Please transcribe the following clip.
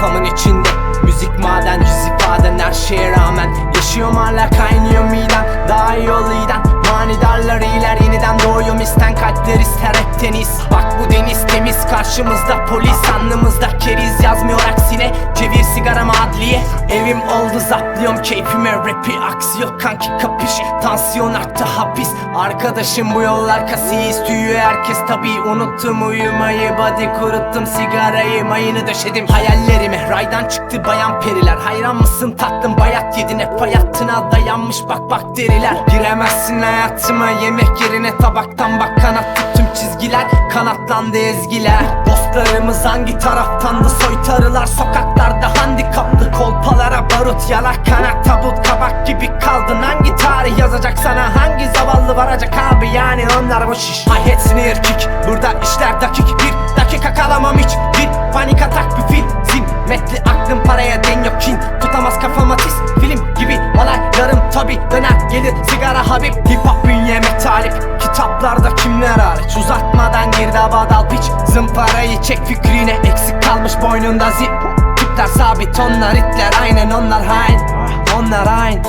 kafamın içinde. Müzik maden ifaden her şeye rağmen. Yaşıyorum hala kaynıyor midem Daha iyi yoluydan Manidarlar iyiler yeniden doğuyorum isten. Kalpler ister hep teniz Bak bu deniz temiz karşımızda polis. Anlımızda keriz yazmıyor aksine. Çevir sigaram adliye Evim oldu zaplıyorum keyfime rapi. Aksi yok kanki kapış. Tansiyon arttı hapis. Arkadaşım bu yollar kasis. Tüyü herkes tabi unuttum uyumayı. Body kuruttum sigarayı. Mayını döşedim Hayallerime raydan çıktı bayan periler. Hayran mısın tatlım? Bayat yedin hep hayatına dayanmış. Bak bakteriler Giremezsin hayatıma. Yemek yerine tabaktan bak. Kanattı tüm çizgiler. Kanatlandı ezgiler. Dostlarımız hangi taraftandı? Soytarılar Sokaklarda handikaplı. Kolpalara Yalak kanat tabut kabak gibi kaldın. Hangi tarih yazacak sana? Hangi zavallı varacak abi? Yani onlar boş iş. I hate snare kick burada işler dakik. Bir dakika kalamam hiç. Bir panik atak bir fil Zimmetli aklım paraya den yok. Kin Tutamaz kafama tiz film gibi olaylarım tabi döner. Gelir sigara habib. Hip hop bünyeme talip. Kitaplarda kimler hariç? Uzatmadan girdaba dal piç. Zımparayı çek fikrine. Eksik kalmış boynunda zip Tipler sabit onlar itler aynen onlar hain. Onlar hain